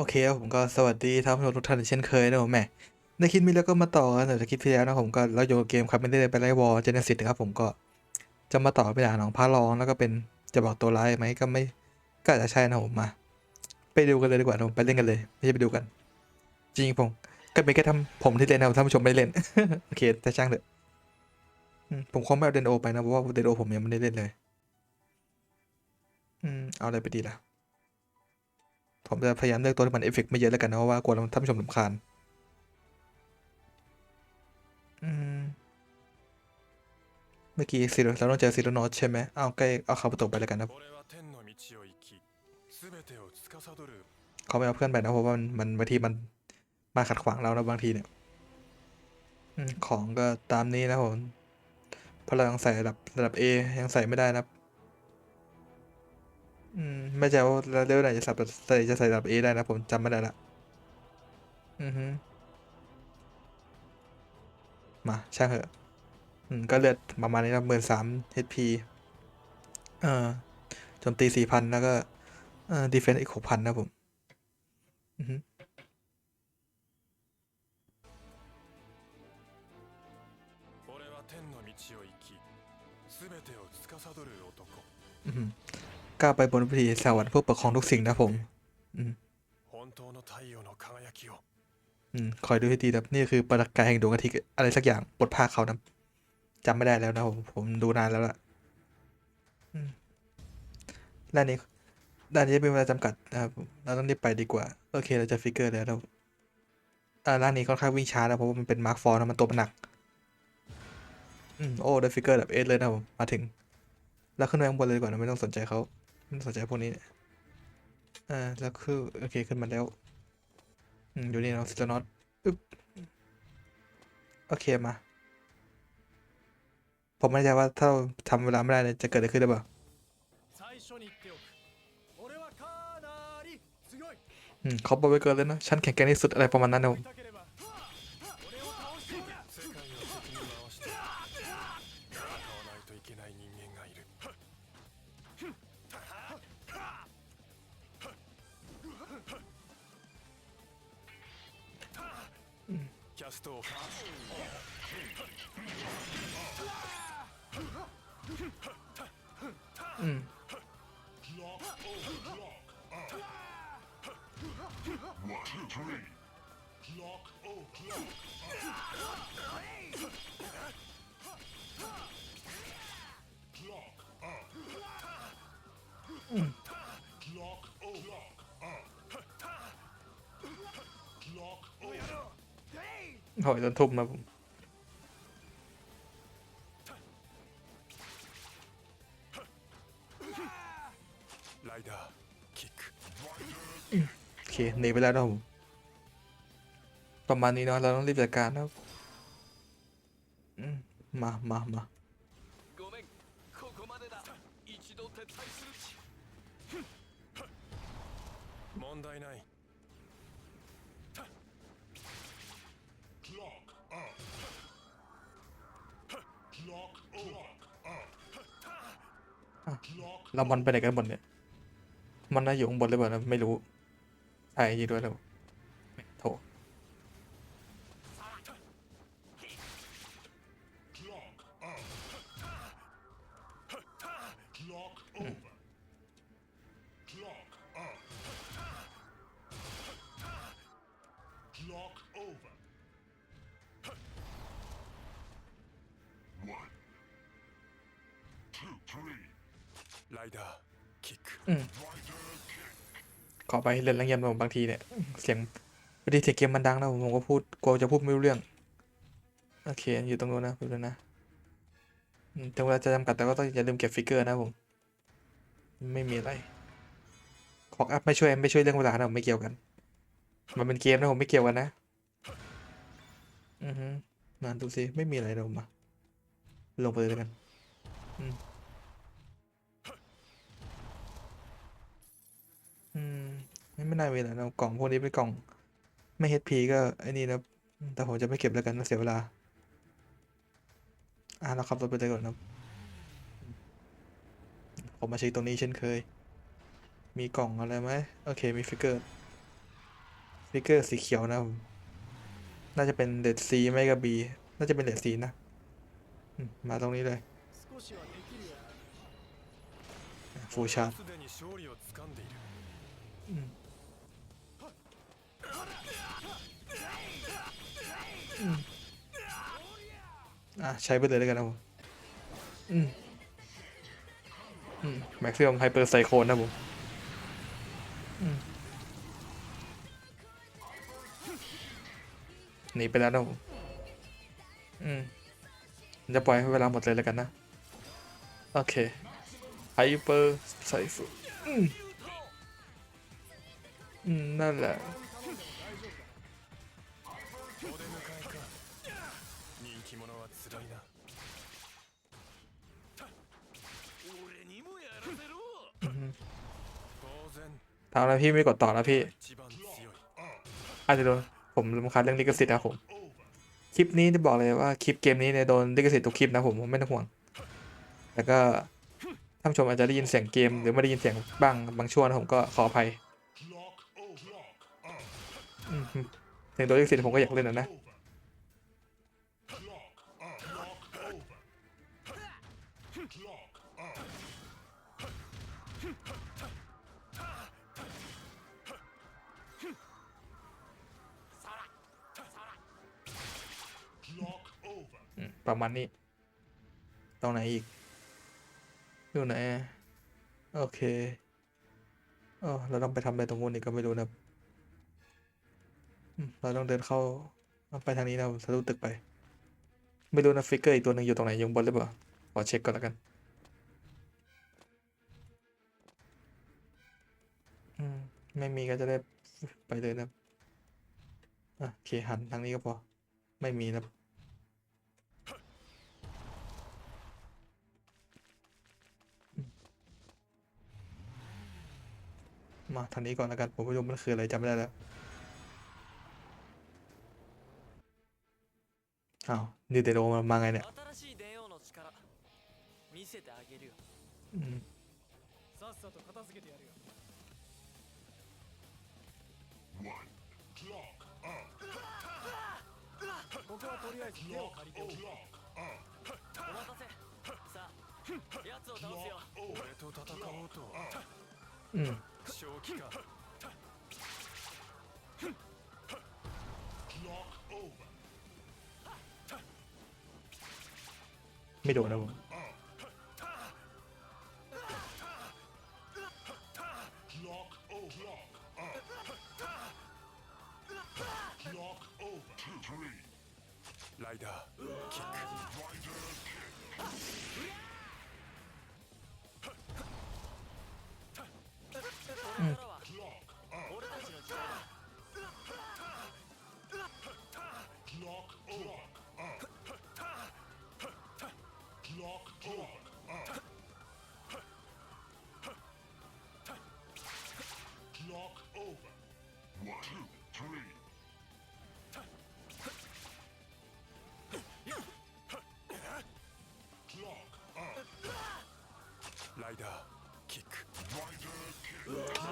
โอเคครับผมก็สวัสดีท่านผู้ชมทุกท่านเช่นเคยนะผมแหมในคลิปนี้แล้วก็มาต่อกันจากคลิปที่แล้วนะผมก็เราอยู่กับเกมครับไม่ได้ไปไล่วอลเจเนซิสนะครับผมก็จะมาต่อเป็นอ่านของพระรองแล้วก็เป็นจะบอกตัวร้ายไหมก็ไม่ก็อาจจะใช่นะผมมา ไปดูกันเลยดีกว่านะผมไปเล่นกันเลย ไม่ใช่ไปดูกัน จริงผมก็เป็นแค่ทำผมที่เล่นนะท่านผู้ชมไม่ได้เล่นโอเคแต่ช่างเถอะผมคงไม่เอาเดนโอไปนะเพราะว่าเดนโอผมยังไม่ได้เล่นเลย อืมเอาอะไรไปดีล่ะ ผมจะพยายามเลือกตัวที่มันเอฟเฟกต์ไม่เยอะแล้วกันนะเพราะว่ากลัวท่านผู้ชมลำคาญเมื่อกี้ซีโรเราต้องเจอซีโรนอตใช่ไหมเอาใกล้เอาคาบุตกไปแล้วกันนะเขาไม่เอาเพื่อนไปนะเพราะว่ามันบางทีมันมาขัดขวางเราแล้วบางทีเนี่ยของก็ตามนี้นะผมพลังใส่ระดับระดับ A ยังใส่ไม่ได้นะ ไม่ใช่ว่าเลเวลไหนจะสับใส่จะใส่สับเได้นะผมจำไม่ได้ละอือฮึมาช่างเหอะอืมก็เลือดประมาณนี้ละหมื่นสาม HP เอ่อจนตีสี่พันแล้วก็เอ่อดีเฟนซ์อีกหกพันนะผม อือฮึอือฮึ ก้าวไปบนพิธีสวรรค์เพื่อปกครองทุกสิ่งนะผมอืมอคอยดูให้ดีครับนี่คือปรากายแห่งดวงอาทิตย์อะไรสักอย่างบทภาคเขานะจำไม่ได้แล้วนะผมผมดูนานแล้วล่ะด้านนี้ด้านนี้เป็นเวลาจำกัดนะครับเราต้องรีบไปดีกว่า โอเคเราจะฟิกเกอร์แล้วเราด้านนี้ค่อนข้างวิ่งช้านะเพราะว่ามันเป็นมาร์คฟอร์นะมันตัวมันหนักอืมโอ้ได้ฟิกเกอร์แบบเอสเลยนะผมมาถึง แล้วขึ้นไปข้างบนเลยก่อนนะไม่ต้องสนใจเขา สนใจพวกนี้อ่าแล้วคือโอเคขึ้นมาแล้วอืมอยู่นี่เราสตอร์นอตอึ๊บโอเคมา ผมไม่แน่ใจว่าถ้าทำเวลาไม่ได้จะเกิดอะไรขึ้นได้อเปล่าอืมเขาบอกไว้เกินเลยนะฉันแข็งแกร่งที่สุดอะไรประมาณนั้นเนะ そうかうんうん。 โอ้ยโดนทุบมาผม ライダーキック โอเคหนีไปแล้วนะผมประมาณนี้เนาะเราต้องรีบจัดการนะครับอืมมามามา ごめんここまでだ一度撤退する問題ない เรามันไปไหนกันหมดเนี่ย มันน่าอยู่ข้างบนหรือเปล่านะไม่รู้ ใช่ยีด้วยแล้วโถ ขอไปเล่นแล้วเงียบลงบางทีเนี่ยเสียงบางทีเสียงเกมมันดังนะผมผมก็พูดกลัวจะพูดไม่รู้เรื่อง โอเคอยู่ตรงนู้นนะพูนะถึงเวลาจะจำกัดแต่ก็ต้องอย่าลืมเก็บฟิกเกอร์นะผม ไม่มีอะไรขอกอัพไม่ช่วยไม่ช่วยเรื่องเวลานะผมไม่เกี่ยวกัน มันเป็นเกมนะผมไม่เกี่ยวกันนะ อือฮึมาดูสิไม่มีอะไรนะผมาลงไปเลยกัน อืม ไม่น่ามีแล้วเรากล่องพวกนี้เป็นกล่อง ไม่ HP ก็ไอ้นี่นะแต่ผมจะไม่เก็บแล้วกันเสียเวลา อะเราขับรถไปเลยก่อนนะผมมาใช้ตรงนี้เช่นเคย มีกล่องอะไรไหมโอเคมีฟิกเกอร์ฟิกเกอร์สีเขียวนะผมน่าจะเป็นเลดซีไม่ก็บีน่าจะเป็นเลดซีนะมาตรงนี้เลยฟูชาร์ อะใช้ไปเลยแล้วกันนะผมอืมอืมแม็กซิมัมไฮเปอร์ไซโคนนะผมอืมหนีไปแล้วนะผมอืมจะปล่อยให้เวลาหมดเลยแล้วกันนะ โอเคไฮเปอร์ไซโคนอืมอืมนั่นแหละ เอาแล้วพี่ไม่กดต่อแล้วพี่ อาจจะโดนผมรำคาญเรื่องลิขสิทธิ์นะผม คลิปนี้จะบอกเลยว่าคลิปเกมนี้เนี่ยโดนลิขสิทธิ์ทุกคลิปนะผมไม่ต้องห่วง แล้วก็ท่านชมอาจจะได้ยินเสียงเกมหรือไม่ได้ยินเสียงบ้างบางช่วงนะผมก็ขออภัยถึงโดนลิขสิทธิ์ผมก็อยากเล่นนะนะ ประมาณนี้ตรงไหนอีกอยู่ไหนโอเคเออเราต้องไปทำอะไรตรงนู้นอีกก็ไม่รู้นะเราต้องเดินเข้าไปทางนี้นะทะลุตึกไป ไม่รู้นะฟิกเกอร์อีกตัวหนึ่งอยู่ตรงไหนยังบนหรือเปล่าขอเช็คก่อนแล้วกันอืมไม่มีก็จะได้ไปเลยนะอะโอเคหันทางนี้ก็พอ ไม่มีนะ มาทางนี้ก่อนแล้วกัน ผมไม่รู้มันคืออะไรจำไม่ได้แล้วอ้าวนิวเดโรมามาไงเนี่ย 新しい電王の力見せてあげるよ อืม さっさと片付けてやるよここはとりあえず手を借りておくお待たせさあ奴を倒すよ俺と戦おうとは อืม 正気か ไม่โดนนะผม ライダーキック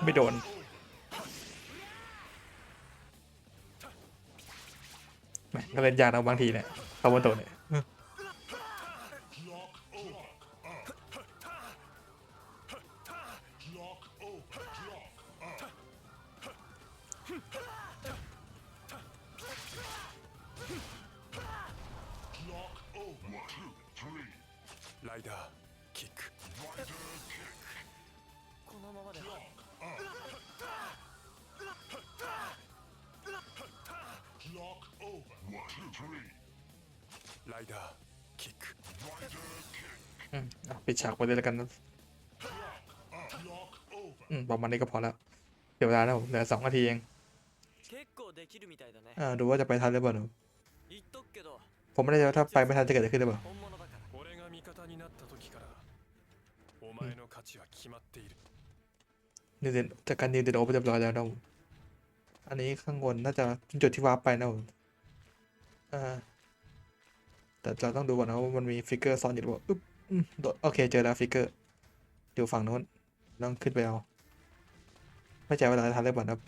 ไม่โดน แหม่ก็เล่นยากนะบางทีเนี่ยคาร์บอนโตเนี่ย ライダーキック อืมอ่ะปิดฉากไปเลยแล้วกันนะอืมประมาณนี้ก็พอแล้ว เดี๋ยวเวลานะผมเหลือสองนาทีเอง 結構できるみたいだね อ่าดูว่าจะไปทันหรือเปล่าหนู 言っとくけど ผมไม่ได้ว่าถ้าไปไม่ทันจะเกิดอะไรขึ้นหรือเปล่า 本物だから俺が味方になった時からお前の価値は決まっている นิวเดนจากการนิวเดนโอไปเรียบร้อยแล้วนะผมอันนี้ข้างบนน่าจะเป็นจุดที่วาร์ปไปนะผมอ่า แต่เราต้องดูก่อนนะว่ามันมีฟิกเกอร์ซ้อนอยู่หรือเปล่าอึ๊บโดดโอเคเจอแล้วฟิกเกอร์อยู่ฝั่งโน้นต้องขึ้นไปเอาไม่ใจว่าเราจะทันหรือเปล่านะครับ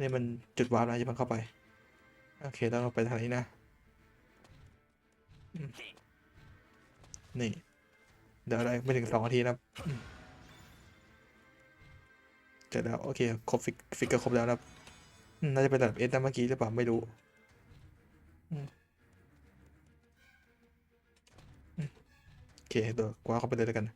นี่มันจุดวาร์ปนะอย่าเพิ่งเข้าไป โอเคต้องไปทางนี้นะนี่ เดี๋ยวอะไรไม่ถึงสองนาทีนะครับอืมเสร็จแล้ว โอเค ครบฟิกเกอร์ครบแล้วนะครับ น่าจะเป็นระดับเอสนะเมื่อกี้หรือเปล่าไม่รู้โอเคเดี๋ยวกว่าเข้าไปเลยแล้วกัน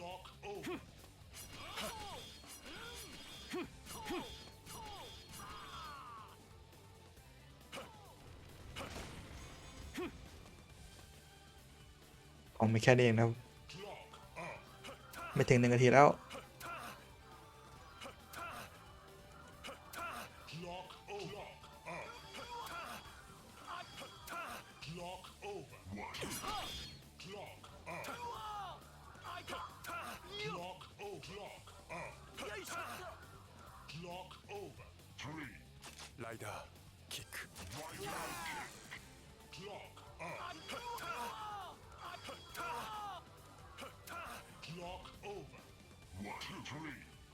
Lock O ออไม่แค่นี้เองนะไม่ถึงหนึ่งนาทีแล้วล็อก ライダーキック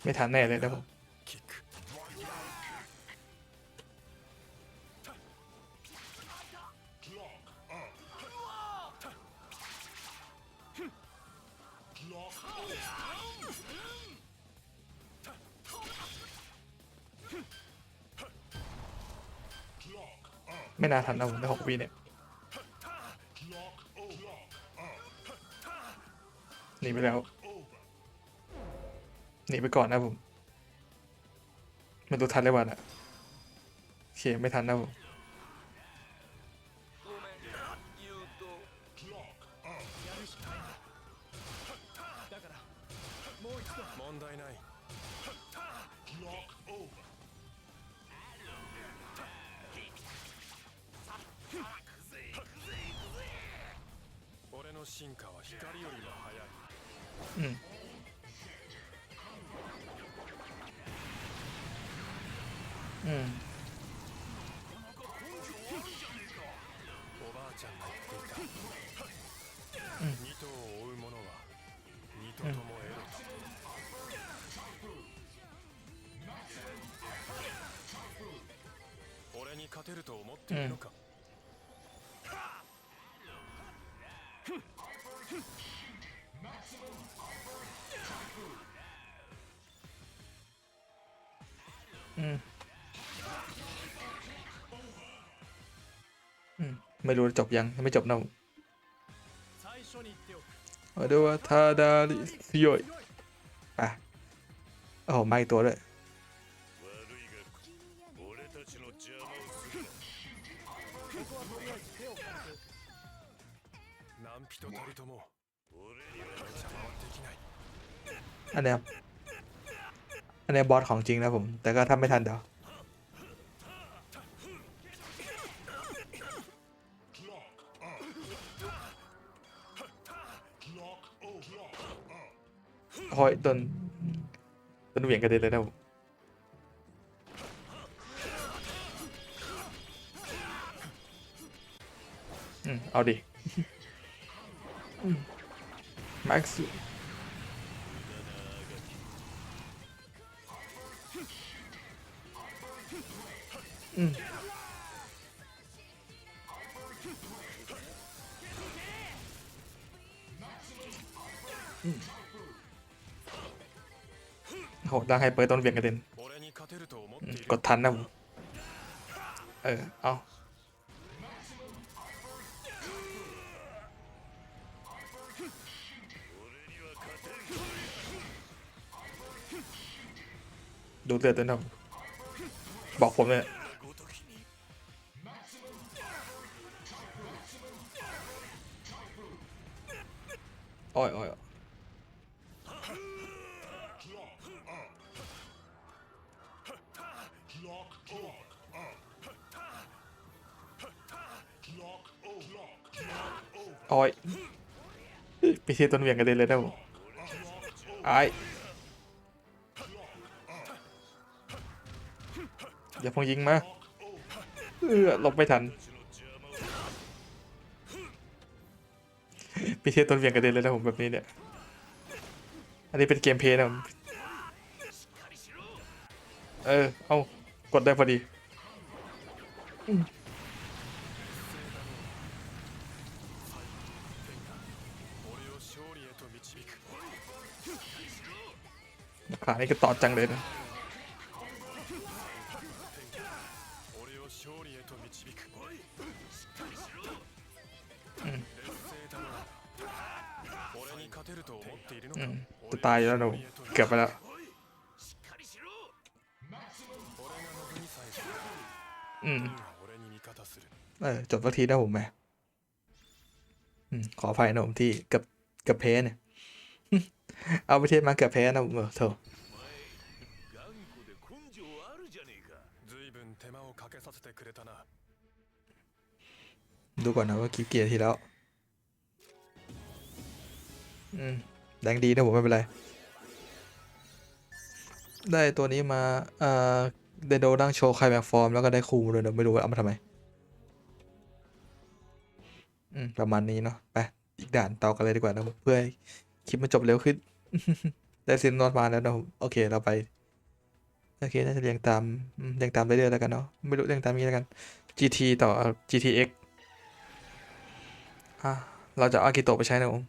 ไม่ทันแน่เลยนะผม ไม่น่าทันนะผมในหกวีเนี่ยหนีไปแล้วหนีไปก่อนนะผมมันดูทันเลยวันอะโอเคไม่ทันนะผม 勝てると思っているのか、 อืมอืมไม่รู้จบยังยังไม่จบนะผม 最初に言っておく มาดูว่าทาดาลิซิโยยไปโอ้โหมาอีกตัวด้วย อันเนี้ยอันเนี้ยบอสของจริงนะผม แต่ก็ทำไม่ทันเดี๋ยวโอ้ยโดนโดนเหวี่ยงกระเด็นเลยนะผมอืมเอาดิแโหดังให้เปิดต้นเวียงกระเด็นกดทันนะผมเออ เอาดูเตือนตัวยนะบอกผมเลย โอ้ยโอ้ยโอ้ยไปเทียต้นเหวียงกันเด็นเลยนะผมไอ้อย่าพงยิงมา เออหลบไม่ทัน พี่เทีสต้นเวียงกระเด็นเลยนะผมแบบนี้เนี่ย อันนี้เป็นเกมเพย์นะเออ เอากดได้พอดี ขานี่ก็ต่อจังเลยนะอ อืมจะตายแล้วเราเกือบไปแล้วอืมเออจบสักทีได้ผมไหมขออภัยนะผมที่กับกับเพ้เนี่ยเอาประเทศมาเกือบแพ้นะผมเออโถดูก่อนนะว่ากี่เกียร์ที่แล้ว แรงดีนะผมไม่เป็นไร ได้ตัวนี้มาเอ่อเดโดดังโชว์ไคลแม็กฟอร์มแล้วก็ได้คูเลยนะไม่รู้ว่าเอามาทำไม อืม ประมาณนี้เนาะไปอีกด่านต่อกันเลยดีกว่านะเพื่อให้คลิปมันจบเร็วขึ้น ได้ซินนอตมาแล้วนะผมโอเคเราไปโอเคน่าจะเรียงตามอืมเรียงตามเรื่อยๆแล้วกันเนาะไม่รู้เรียงตามนี้แล้วกัน GT ต่อ GTX อะเราจะเอาอากิโตะไปใช้นะผม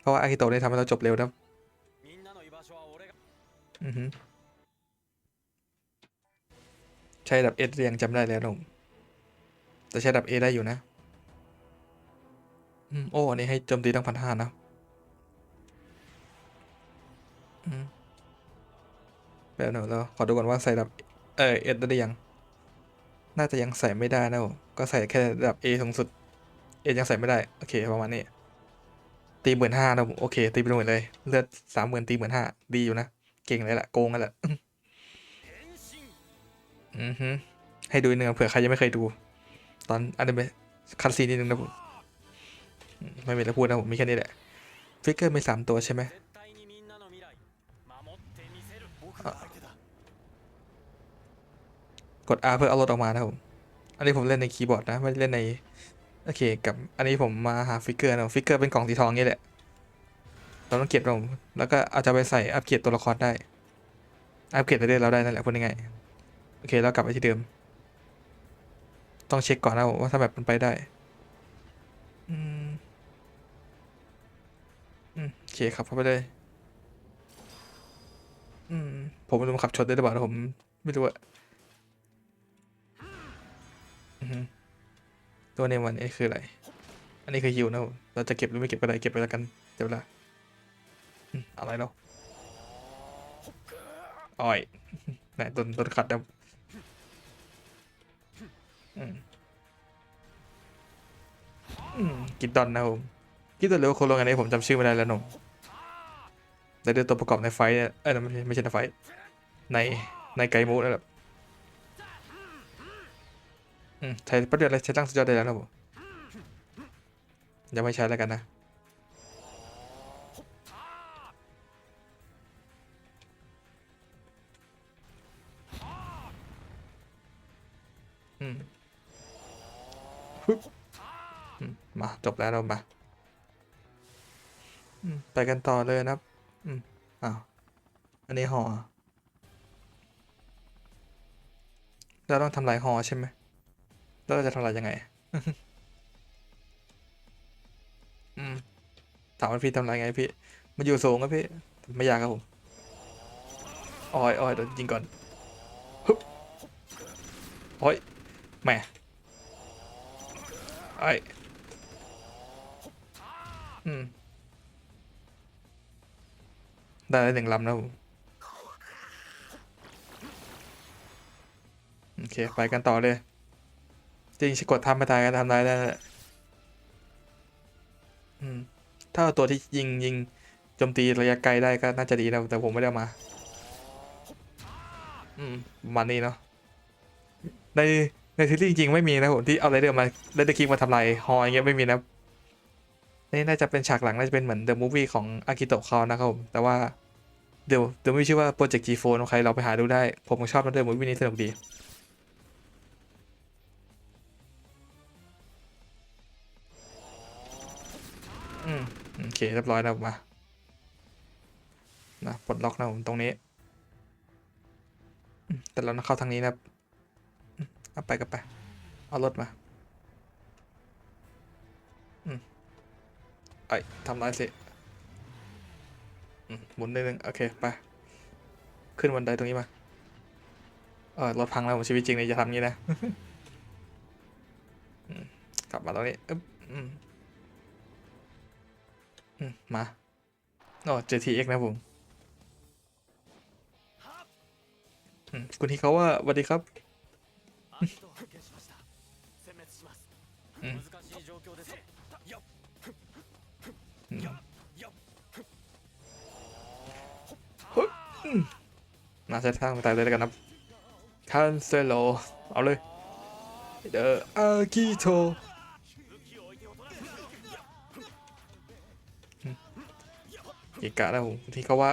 เพราะว่าอากิโตะได้ทำให้เราจบเร็วนะอือฮึใช้ดับเอสยังจำได้แล้วหนุ่มแต่ใช้ดับเอได้อยู่นะอืมโอ้อันนี้ให้โจมตีตั้งพันห้านะแบบหนึ่งแล้ขอดูก่อนว่าใส่ดับเอเอได้ยัง น่าจะยังใส่ไม่ได้นะผมก็ใส่แค่ดับ A สูงสุดเอยังใส่ไม่ได้ โอเค ประมาณนี้ ตีหมื่นห้านะผมโอเค ตีเป็นหมื่นเลย เลือดสามหมื่นตีหมื่นห้าดีอยู่นะ เก่งเลยแหละโกงกันแหละอือฮึให้ดูหนึ่งเผื่อใครยังไม่เคยดู ตอนอันนี้เป็นคันซีนนิดนึงนะผมไม่มีอะไรพูดนะผมมีแค่นี้แหละฟิกเกอร์มีสามตัวใช่ไหมกด R เพื่อเอารถออกมานะผม อันนี้ผมเล่นในคีย์บอร์ดนะ ไม่เล่นใน โอเค กับอันนี้ผมมาหาฟิกเกอร์นะฟิกเกอร์เป็นกล่องสีทองนี่แหละ เราต้องเก็บลงแล้วก็อาจจะไปใส่อัปเกรดตัวละครได้ อัปเกรดไปเรื่อยเราได้นั่นแหละพูดง่ายๆโอเคแล้วกลับไปที่เดิม ต้องเช็คก่อนนะว่าถ้าแบบมันไปได้ อืมอืมโอเคขับเข้าไปเลย อืม ผมไม่รู้มันขับชนได้หรือเปล่าผมไม่รู้อะ ตัวในวันนี้คืออะไร อันนี้คือฮิวนะผมเราจะเก็บหรือไม่เก็บก็ได้เก็บไปแล้วกันเดี๋ยวลาอืมอะไรเนาะอ้อยไหนต้นต้นขัดนะอืมอืมกิดดอนนะผมกิดดอนหรือว่าโคโลงอันนี้ผมจำชื่อไม่ได้แล้วหนุ่มแต่เดี๋ยวตัวประกอบในไฟเนี่ยเออไม่ใช่ไม่ใช่ในไฟในในไกมูนั่นแหละ ใช้ประเดี๋ยวอะไรใช้ตั้งสุดยอดได้แล้วนะผมยังไม่ใช้แล้วกันนะอืมมา จบแล้วเรามาไปกันต่อเลยนะครับอืมอ้าว อันนี้หอเราต้องทำลายหอใช่ไหม แล้วเราจะทำลายยังไงอืมถามว่าพี่ทำลายไงพี่ มันอยู่สูงครับพี่ไม่ยากครับผมอ้อยอ้อยโดนยิงก่อนฮึบโอ้ยแหม่ไอ้อืมได้หนึ่งลำนะผมโอเค ไปกันต่อเลย จริงกดทำไม่ตายกันทำได้ได้และอืมถ้าเอาตัวที่ยิงยิงโจมตีระยะไกลได้ก็น่าจะดีนะแต่ผมไม่ได้มา อืมมันนี้เนาะในในในซีรีจริงๆไม่มีนะผมที่เอาไรเดอร์มาไรเดอร์คิงมาทำลายฮออย่างเงี้ยไม่มีนะนี่น่าจะเป็นฉากหลังน่าจะเป็นเหมือนเดอะมูฟวี่ของอากิโตะเขานะครับผมแต่ว่าเดี๋ยวเดี๋ยวไม่ชื่อว่าโปรเจกต์ G4 ของใครเราไปหาดูได้ ผมชอบนะเดอะมูฟวี่นี้สนุกดี อืมโอเคเรียบร้อยแล้วมานะปลดล็อกนะผมตรงนี้ แต่เราต้องเข้าทางนี้นะเอาไปกันไป เอารถมาอืมไอ้ทำร้ายสิหมุนนิดนึงโอเคไป ขึ้นบันไดตรงนี้มา เออรถพังแล้วผมชีวิตจริงเลยจะทำงี้นะกลับมาตรงนี้อึ๊บ มาอ๋อ JTX นะผมคุณที่เขาว่าสวัสดีครับมาใช้ทางไปตายเลยแล้วกันครับคันเซโลเอาเลยเดอะอากิโต เกกะแล้วที่เขาว่า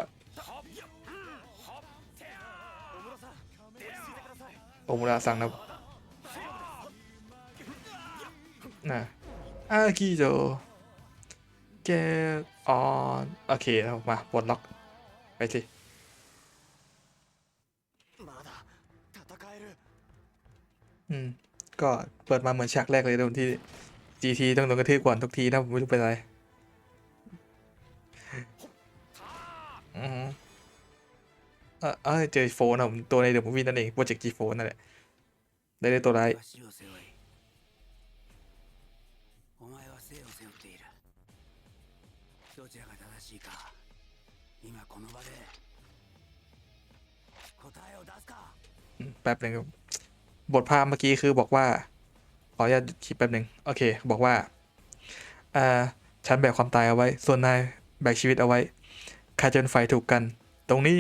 โอมูระสั่งนะนะอากิโจเกออนโอเคแล้วมาปลดล็อก ไปสิอืม ก็เปิดมาเหมือนฉากแรกเลยตรงที่ GT ต้องโดนกระทืบก่อนทุกทีนะผมไม่รู้เป็นอะไร เออเจอโฟนผมตัวในเดอะมูฟวี่นั่นเองโปรเจกต์จีโฟนนั่นแหละได้ได้ตัวไร้ายแป๊บหนึ่งบทภาพเมื่อกี้คือบอกว่า ขออนุญาตคลิปแป๊บหนึ่งโอเค บอกว่าอ่าฉันแบกความตายเอาไว้ ส่วนนายแบกชีวิตเอาไว้ ขารจนไฟถูกกัน ตรงนี้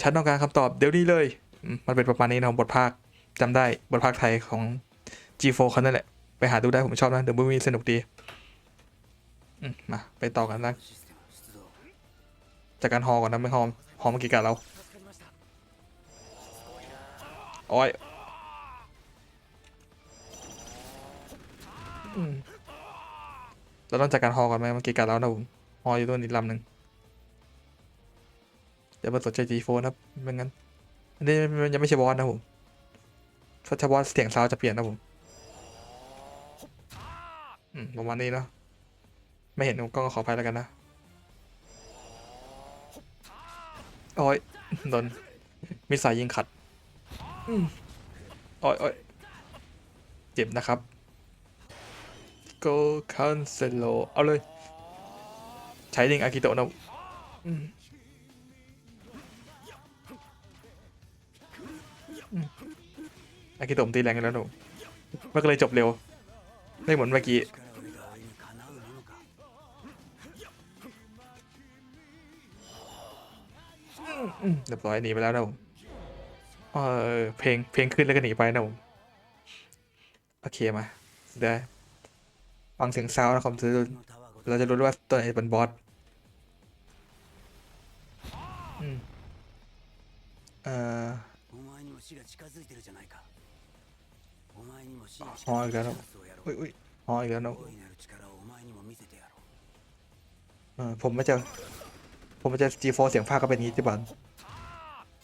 ฉันต้องการคำตอบเดี๋ยวนี้เลย มันเป็นประมาณนี้นะบทภาคจำได้บทภาคไทยของ G4 เขานั่นแหละ ไปหาดูได้ผมชอบนะเดอะบูมีสนุกดีมา ไปต่อกันนะจากการฮอก่อนนะไม่ฮอมฮอมเมื่อกี้กันแล้วโอ้ยเราต้องจัดการฮอก่อนไหมเมื่อกี้กันแล้วนะผมฮออยู่ตัวนิดลำหนึ่ง เดี๋ยวมาสนใจ G4 นครับไม่งั้นอันนี้มันยังไม่ใช่บอสนะผมถ้าใช่บอสเสียงซาวจะเปลี่ยนนะผมประมาณนี้เนาะไม่เห็นผมก็ขออภัยแล้วกันนะโอ้ยโดนมิสไซล์ยิงขัดอืมโอ้ยโอ้ยเจ็บนะครับ go cancelo เอาเลย ใช้ดิงอากิโตะนะ อากิโตมตีแรงกันแล้วหนูมันก็เลยจบเร็วไม่เหมือนเมื่อกี้เรียบร้อยหนีไปแล้วนะผมเออเพลงเพลงขึ้นแล้วก็หนีไปนะผมโอเคมาได้ฟังเสียงซาวนะครับเราจะรู้ว่าตัวไหนเป็นบอสเอ่อ พออีกแล้วอุ้ยอุ้ยพออีแล้วผมไม่จะผมจะ G4 เสียงภาคก็เป็นงี้จิบัน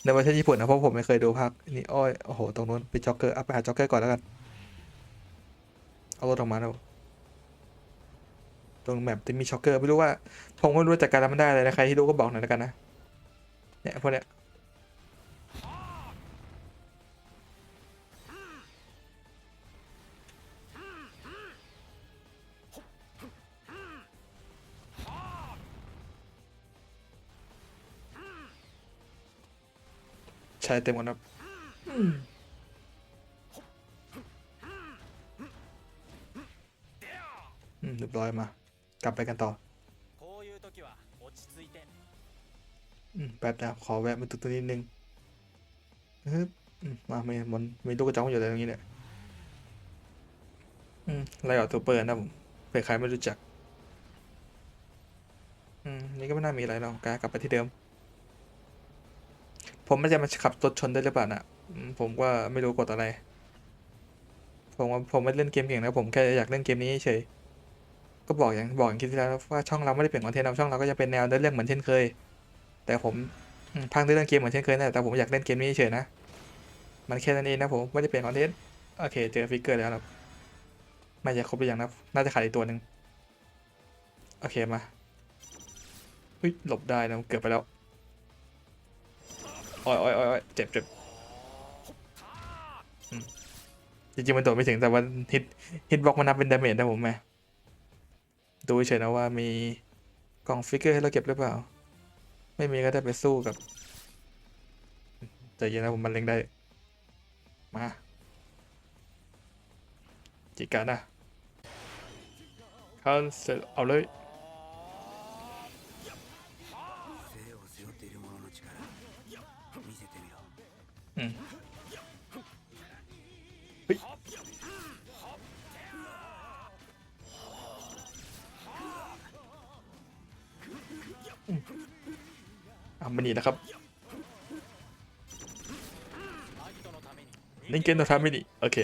ในเวอร์ชันญี่ปุ่นนะเพราะผมไม่เคยดูภาคนี่อ้อยโอ้โหตรงนู้นไปจ็อกเกอร์อัไปหาจ็อกเกอร์ก่อนแล้วกันเอารถออกมาแล้วตรงแมปจะมีช็อกเกอร์ไม่รู้ว่าผมก็รู้จักการทำมันได้เลยนะใครที่รู้ก็บอกหน่อยแล้วกันนะเนี่ยพวกเนี้ยายเต็มกันครับเรียบร้อยมา กลับไปกันต่อแป๊บนะขอแวะมาตุกตัวนิดนึงฮึมาไม่มันมีลูกกระจอกอยู่อะไรตรงนี้เนี่ยอืมไรออกตัวเปิดนะผมเผื่อใครไม่รู้จัก อืม นี่ก็ไม่น่ามีอะไรหรอกการกลับไปที่เดิม ผมไม่ใช่มาขับรถชนได้หรือเปล่านะผมว่าไม่รู้กดอะไร ผมว่าผมไม่เล่นเกมเก่งนะผมแค่อยากเล่นเกมนี้เฉยก็บอกอย่างบอกอย่างคิดที่แล้วว่าช่องเราไม่ได้เปลี่ยนคอนเทนต์เราช่องเราก็จะเป็นแนวเดินเรื่องเหมือนเช่นเคย แต่ผมพังเรื่องเกมเหมือนเช่นเคยนะแต่ผมอยากเล่นเกมนี้เฉยนะ มันแค่นั้นเองนะผมไม่ได้เปลี่ยนคอนเทนต์โอเคเจอฟิกเกอร์แล้วครับไม่จะครบหรือยังนะน่าจะขาดอีกตัวหนึ่งโอเคมาเฮ้ยหลบได้นะเกือบไปแล้ว โอ้ยโอ้ยโอ้ยโอ้ยเจ็บเจ็บจริงๆมันโดดไม่ถึงแต่ว่าฮิตฮิตบล็อกมันนับเป็นดาเมจนะผมแม่ดูเฉยนะว่ามีกล่องฟิกเกอร์ให้เราเก็บหรือเปล่า ไม่มีก็ได้ไปสู้กับใจเย็นนะผมมันเล็งได้ มาจิกานะคันเสร็จเอาเลย มันนี่นะครับ アギトのために เล่นเกมตัวทำไม่ดีโอเค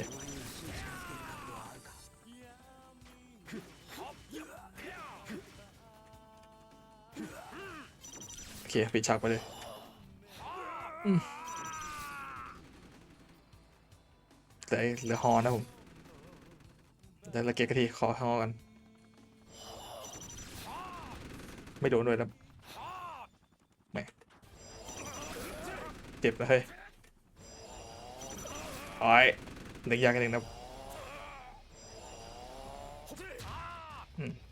โอเค ปิดฉากไปเลยอืมแต่เหลือฮอนะผมเดี๋ยวเราเก็บกะทีขอฮอกัน ไม่โดนด้วยนะ เจ็บนะเฮ้ยโอ้ยหนึ่งยางกันหนึ่งนะ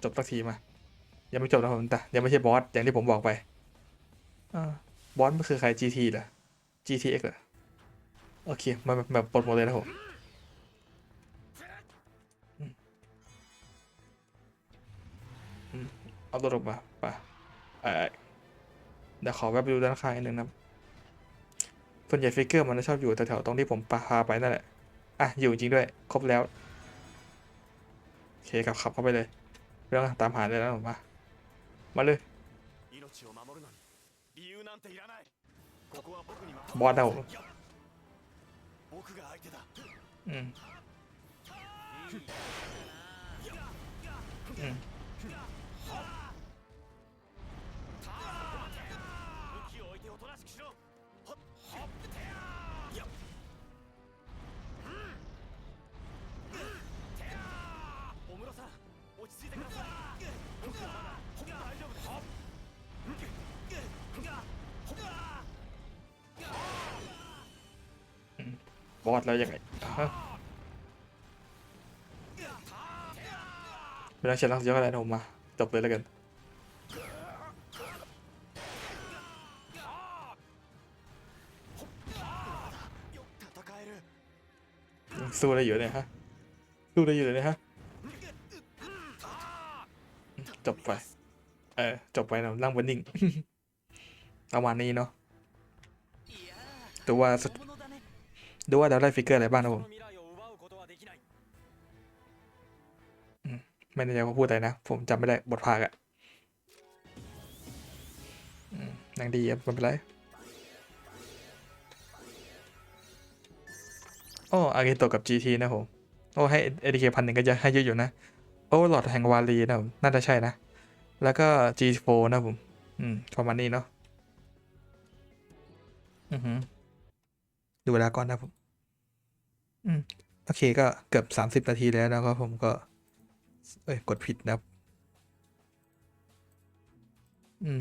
จบสักทีมา ยังไม่จบนะผมแต่ยังไม่ใช่บอสอย่างที่ผมบอกไปอ่าบอสมันคือใคร GT เหรอ GTX เหรอ โอเคมาแบบปลดหมดเลยนะผมเอาตัวออกมาไปเอ่อเดี๋ยวขอแวบไปดูด้านข้างนิดนึงนะ ส่วนใหญ่ฟิกเกอร์มันชอบอยู่แถวๆตรงที่ผมพาไปนั่นแหละ อะ อยู่จริงด้วย ครบแล้ว โอเคกับขับเข้าไปเลย เรื่องตามหาเลยนะผมมา มาเลย บอสนะผมอืมอืม บอสแล้วยังไงฮะไม่ต้องเชียร์ลังเยอะอะไรนะผมมาจบเลยแล้วกันสู้ได้อยู่เลยฮะสู้ได้อยู่เลยฮะจบไปเออจบไปนะร่างวันนิ่งประมาณนี้เนาะแต่ว่า ดูว่าเราได้ฟิกเกอร์อะไรบ้างนะผมไม่แน่ใจว่าพูดอะไรนะ ผมจำไม่ได้บทภาคอะนางดีครับไม่เป็นไรโอ้อาเกโตกับ GT นะผม โอ้ ให้เอ k พันหนึ่งก็จะให้เยอะอยู่นะ โอ้หลอดแห่งวาลีนะผม น่าจะใช่นะ แล้วก็ G4 นะผม อืมประมาณนี้เนาะ อือหือ ดูเวลาก่อนนะผม อืมโอเคก็เกือบสามสิบนาทีแล้วนะครับผมก็ เอ้ย กดผิดนะอืม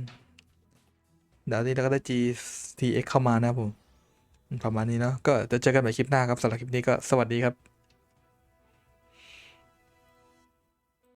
เดี๋ยวนี้เราก็ได้ GTX เข้ามานะครับผมอืมประมาณนี้เนาะก็จะเจอกันใหม่คลิปหน้าครับสำหรับคลิปนี้ก็สวัสดีครับ